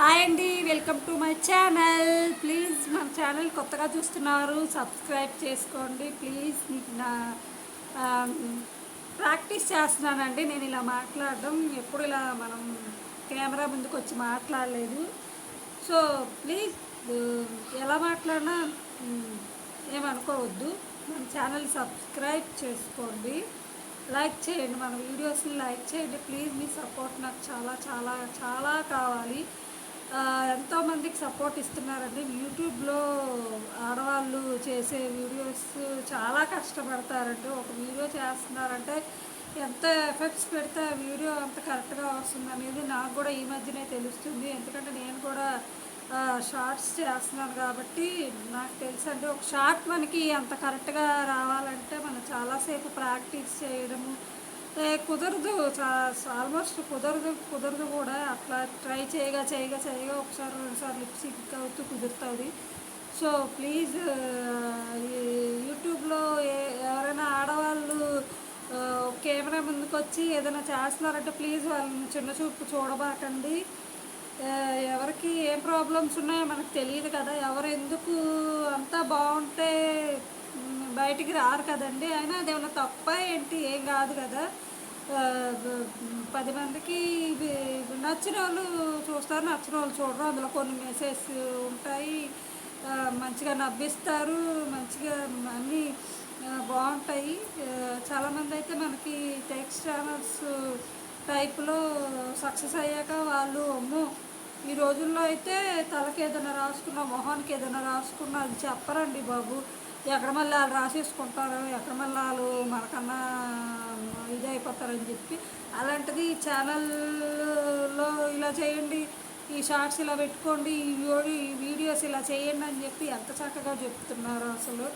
Hi అండి welcome to my channel. Please మన channel కొత్తగా చూస్తున్నారు సబ్స్క్రైబ్ చేసుకోండి. ప్లీజ్ మీకు నా ప్రాక్టీస్ చేస్తున్నానండి. నేను ఇలా మాట్లాడడం ఎప్పుడు ఇలా మనం కెమెరా ముందుకు వచ్చి మాట్లాడలేదు. సో ప్లీజ్ ఎలా మాట్లాడినా ఏమనుకోవద్దు. మన ఛానల్ సబ్స్క్రైబ్ చేసుకోండి. లైక్ చేయండి మన వీడియోస్ని లైక్ చేయండి. ప్లీజ్ మీ సపోర్ట్ నాకు చాలా చాలా చాలా కావాలి. ఎంతోమందికి సపోర్ట్ ఇస్తున్నారండి. యూట్యూబ్లో ఆడవాళ్ళు చేసే వీడియోస్ చాలా కష్టపడతారండి. ఒక వీడియో చేస్తున్నారంటే ఎంత ఎఫెక్ట్స్ పెడితే ఆ వీడియో అంత కరెక్ట్గా వస్తుంది అనేది నాకు కూడా ఈ మధ్యనే తెలుస్తుంది. ఎందుకంటే నేను కూడా షార్ట్స్ చేస్తున్నాను కాబట్టి నాకు తెలుసండి. ఒక షార్ట్ మనకి అంత కరెక్ట్గా రావాలంటే మనం చాలాసేపు ప్రాక్టీస్ చేయడము కుదరదు. ఆల్మోస్ట్ కుదరదు. కుదరదు కూడా. అట్లా ట్రై చేయగా చేయగా చేయగా ఒకసారి రెండుసార్లు లిప్సింక్ అవుతూ కుదురుతుంది. సో ప్లీజ్ యూట్యూబ్లో ఎవరైనా ఆడవాళ్ళు కెమెరా ముందుకు వచ్చి ఏదైనా చేస్తున్నారంటే ప్లీజ్ వాళ్ళని చిన్న చూపు చూడబాకండి. ఎవరికి ఏం ప్రాబ్లమ్స్ ఉన్నాయో మనకు తెలియదు కదా. ఎవరు ఎందుకు అంతా బాగుంటే బయటికి రారు కదండి. అయినా అదేమన్నా తప్ప ఏంటి? ఏం కాదు కదా. పది మందికి నచ్చిన వాళ్ళు చూస్తారు నచ్చిన వాళ్ళు చూడరు. అందులో కొన్ని మెసేజ్ ఉంటాయి. మంచిగా నవ్విస్తారు మంచిగా అన్నీ బాగుంటాయి. చాలామంది అయితే మనకి టెక్స్ట్ ఛానల్స్ టైప్లో సక్సెస్ అయ్యాక వాళ్ళు అమ్మో ఈ రోజుల్లో అయితే తలకి ఏదైనా రాసుకున్నా మొహానికి ఏదైనా రాసుకున్నా అది చెప్పరండి బాబు. ఎక్కడ మళ్ళీ వాళ్ళు రాసేసుకుంటారు ఎక్కడ మళ్ళీ వాళ్ళు మనకన్నా ఇది అయిపోతారని చెప్పి. అలాంటిది ఛానల్లో ఇలా చేయండి ఈ షార్ట్స్ ఇలా పెట్టుకోండి ఈ వీడియోస్ ఇలా చేయండి అని చెప్పి ఎంత చక్కగా చెప్తున్నారు అసలు.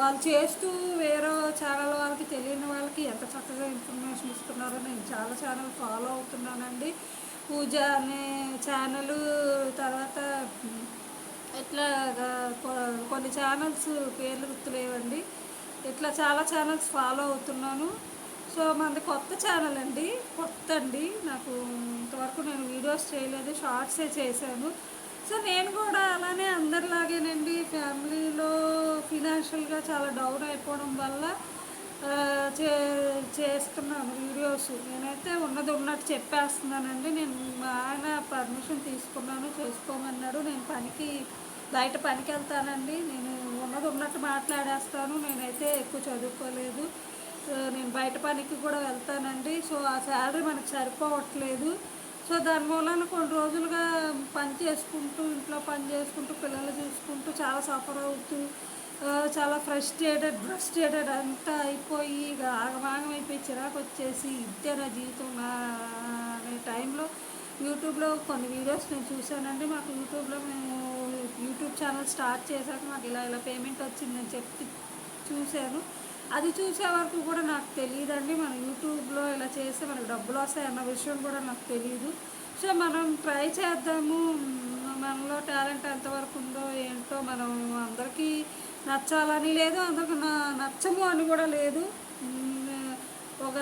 వాళ్ళు చేస్తూ వేరే ఛానల్ వాళ్ళకి తెలియని వాళ్ళకి ఎంత చక్కగా ఇన్ఫర్మేషన్ ఇస్తున్నారో నేను చాలా ఛానల్ ఫాలో అవుతున్నానండి. పూజ అనే ఛానల్ తర్వాత ఇట్లా కొ- కొన్ని ఛానల్స్ పేర్లు గుర్తులేవండి. ఇట్లా చాలా ఛానల్స్ ఫాలో అవుతున్నాను. సో మనది కొత్త ఛానల్ అండి. కొత్త అండి నాకు ఇంతవరకు నేను వీడియోస్ చేయలేదు షార్ట్సే చేశాను. సో నేను కూడా అలానే అందరిలాగేనండి. ఫ్యామిలీలో ఫినాన్షియల్గా చాలా డౌన్ అయిపోవడం వల్ల చే చేస్తున్నాను వీడియోస్ నేనైతే ఉన్నది ఉన్నట్టు చెప్పేస్తున్నానండి. నేను మా ఆయన పర్మిషన్ తీసుకున్నాను చేసుకోమన్నాడు. నేను పనికి బయట పనికి వెళ్తానండి నేను ఉన్నది ఉన్నట్టు మాట్లాడేస్తాను. నేనైతే ఎక్కువ చదువుకోలేదు. నేను బయట పనికి కూడా వెళ్తానండి. సో ఆ శాలరీ మనకు సరిపోవట్లేదు. సో దాని మూలాన కొన్ని రోజులుగా పని చేసుకుంటూ ఇంట్లో పని చేసుకుంటూ పిల్లలు చూసుకుంటూ చాలా సఫర్ అవుతూ చాలా ఫ్రస్ట్రేటెడ్ ఫ్రస్ట్రేటెడ్ అంతా అయిపోయి ఇక ఆగమాగం అయిపోయి చిరాకు వచ్చేసి ఇదే నా జీవితం. అనే టైంలో యూట్యూబ్లో కొన్ని వీడియోస్ నేను చూశానండి. మాకు యూట్యూబ్లో మేము యూట్యూబ్ ఛానల్ స్టార్ట్ చేశాక మాకు ఇలా ఇలా పేమెంట్ వచ్చిందని చెప్పి చూశాను. అది చూసే వరకు కూడా నాకు తెలియదండి. మన యూట్యూబ్లో ఇలా చేస్తే మనకు డబ్బులు వస్తాయి అన్న విషయం కూడా నాకు తెలియదు సో మనం ట్రై చేద్దాము. మనలో టాలెంట్ ఎంతవరకు ఉందో ఏంటో మనం అందరికీ నచ్చాలని లేదు అందరికి నా- నచ్చము అని కూడా లేదు. ఒక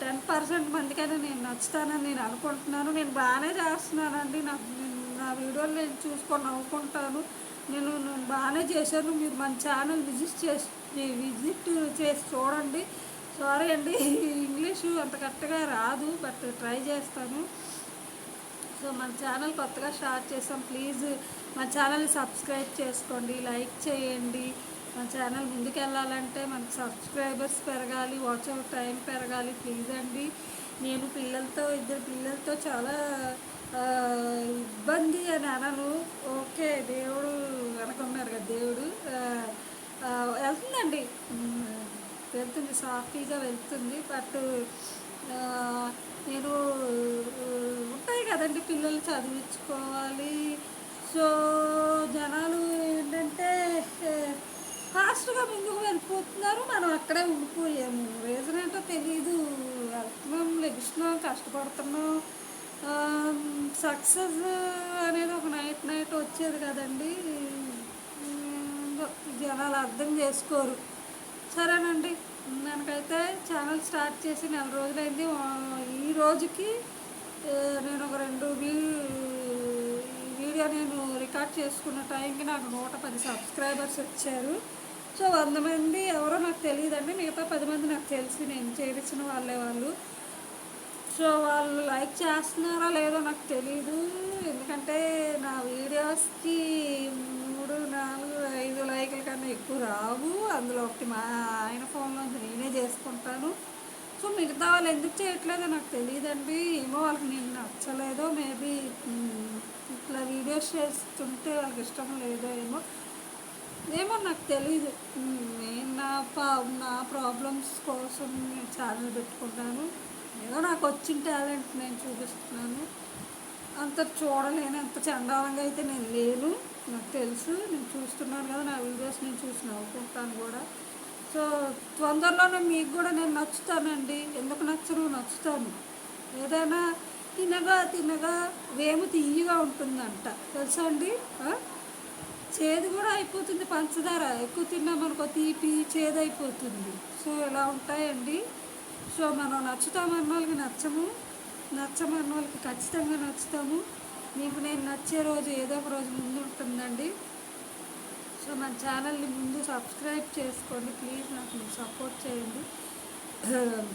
టెన్ పర్సెంట్ మందికైనా నేను నచ్చుతానని నేను అనుకుంటున్నాను. నేను బాగానే చేస్తున్నానండి. నాకు నా వీడియోలు నేను చూసుకొని నవ్వుకుంటాను. నేను బాగానే చేశాను. మీరు మన ఛానల్ విజిట్ చేసి విజిట్ చేసి చూడండి. సారీ అండి ఇంగ్లీషు అంత కరెక్ట్గా రాదు బట్ ట్రై చేస్తాను. సో మన ఛానల్ కొత్తగా స్టార్ట్ చేసాం. ప్లీజ్ మన ఛానల్ని సబ్స్క్రైబ్ చేసుకోండి లైక్ చేయండి. మన ఛానల్ ముందుకు వెళ్ళాలంటే మనకు సబ్స్క్రైబర్స్ పెరగాలి వాచ్ అవుట్ టైం పెరగాలి. ప్లీజ్ అండి నేను పిల్లలతో ఇద్దరు పిల్లలతో చాలా అనను ఓకే దేవుడు వెనకున్నారు కదా దేవుడు. వెళ్తుందండి. వెళ్తుంది సాఫీగా వెళ్తుంది. బట్ నేను ఉంటాయి కదండి పిల్లలు చదివించుకోవాలి. సో జనాలు ఏంటంటే ఫాస్ట్గా ముందుకు వెళ్ళిపోతున్నారు. మనం అక్కడే ఉండిపోయాము. రీజన్ ఏంటో తెలియదు వెళ్తున్నాం లెగిస్తున్నాం కష్టపడుతున్నాం. సక్సెస్ అనేది ఒక నైట్ నైట్ వచ్చేది కదండి. జనాలు అర్థం చేసుకోరు. సరేనండి నాకైతే ఛానల్ స్టార్ట్ చేసి నెల రోజులైంది. ఈ రోజుకి నేను ఒక రెండు వీడియో నేను రికార్డ్ చేసుకున్న టైంకి నాకు నూట పది సబ్స్క్రైబర్స్ వచ్చారు. సో వంద మంది ఎవరో నాకు తెలియదండి. మిగతా పది మంది నాకు తెలిసి నేను చేయించిన వాళ్ళే వాళ్ళు. సో వాళ్ళు లైక్ చేస్తున్నారో లేదో నాకు తెలీదు. ఎందుకంటే నా వీడియోస్కి మూడు నాలుగు ఐదు లైకుల కన్నా ఎక్కువ రావు. అందులో ఒకటి మా ఆయన ఫోన్లో నేనే చేసుకుంటాను. సో మిగతా వాళ్ళు ఎందుకు చేయట్లేదో నాకు తెలియదండి ఏమో వాళ్ళకి నేను నచ్చలేదో మేబీ ఇట్లా వీడియోస్ చేస్తుంటే వాళ్ళకి ఇష్టం లేదో ఏమో. ఏమో నాకు తెలీదు. నేను నా పా నా ప్రాబ్లమ్స్ కోసం నేను ఛానల్ పెట్టుకుంటాను. ఏదో నాకు వచ్చిన టాలెంట్ నేను చూపిస్తున్నాను. అంత చూడలేను అంత చండాలంగా అయితే నేను లేను. నాకు తెలుసు నేను చూస్తున్నాను కదా నా వీడియోస్ నేను చూసి నవ్వుకుంటాను కూడా. సో తొందరలోనే మీకు కూడా నేను నచ్చుతానండి. ఎందుకు నచ్చను నచ్చుతాను. ఏదైనా తినగా తినగా వేము తీయగా ఉంటుందంట. తెలుసా అండి? చేదు కూడా అయిపోతుంది పంచదార. ఎక్కువ తిన్నామనుకో తీపి చేదు అయిపోతుంది. సో ఇలా ఉంటాయండి? సో మనం నచ్చుతామన్న వాళ్ళకి నచ్చము? నచ్చమన్న వాళ్ళకి ఖచ్చితంగా నచ్చుతాము. మీకు నేను నచ్చే రోజు ఏదో ఒక రోజు ముందు ఉంటుందండి. సో మన ఛానల్ని ముందు సబ్స్క్రైబ్ చేసుకోండి. ప్లీజ్ నాకు మీరు సపోర్ట్ చేయండి.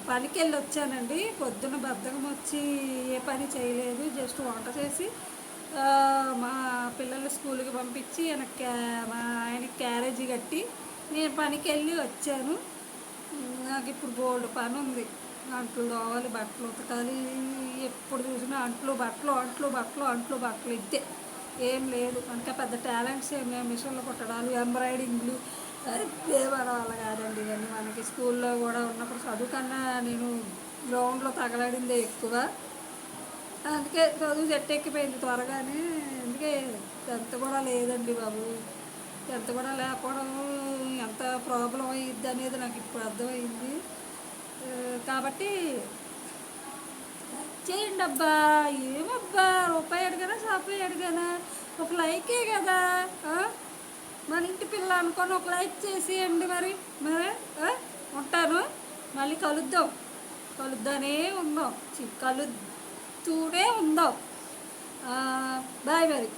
పనికి వెళ్ళి వచ్చానండి పొద్దున బద్ధకం వచ్చి ఏ పని చేయలేదు. జస్ట్ వంట చేసి మా పిల్లలు స్కూల్కి పంపించి ఆయన క్యా- మా ఆయనకి క్యారేజీ కట్టి నేను పనికి వెళ్ళి వచ్చాను. నాకు ఇప్పుడు బోల్డ్ పని ఉంది అంట్లు దోవాలి బట్టలు ఉతకాలి. ఎప్పుడు చూసినా అంట్లు బట్టలు అంట్లు బట్టలు అంట్లు బట్టలు ఇద్దే. ఏం లేదు. మనకి పెద్ద టాలెంట్స్ ఏమి మిషన్లు కుట్టడాలు ఎంబ్రాయిడింగ్లు. అదే మన వల్ల కాదండి ఇవన్నీ. మనకి స్కూల్లో కూడా ఉన్నప్పుడు చదువు కన్నా నేను గ్రౌండ్లో తగలాడిందే ఎక్కువ. అందుకే చదువు చెట్టు ఎక్కిపోయింది త్వరగానే. అందుకే ఎంత కూడా లేదండి బాబు. ఎంత కూడా లేకపోవడం ఎంత ప్రాబ్లం అయ్యిద్ది అనేది నాకు ఇప్పుడు అర్థమైంది కాబట్టి చేయండి అబ్బా ఏమబ్బా రూపాయి అడిగానా సాపాయి అడిగానా? ఒక లైకే కదా మన ఇంటి పిల్ల అనుకొని ఒక లైక్ చేసేయండి మరి మరి ఉంటాను. మళ్ళీ కలుద్దాం. కలుద్దానే ఉందాం. చి, ఉందాం. బాయ్ మరి.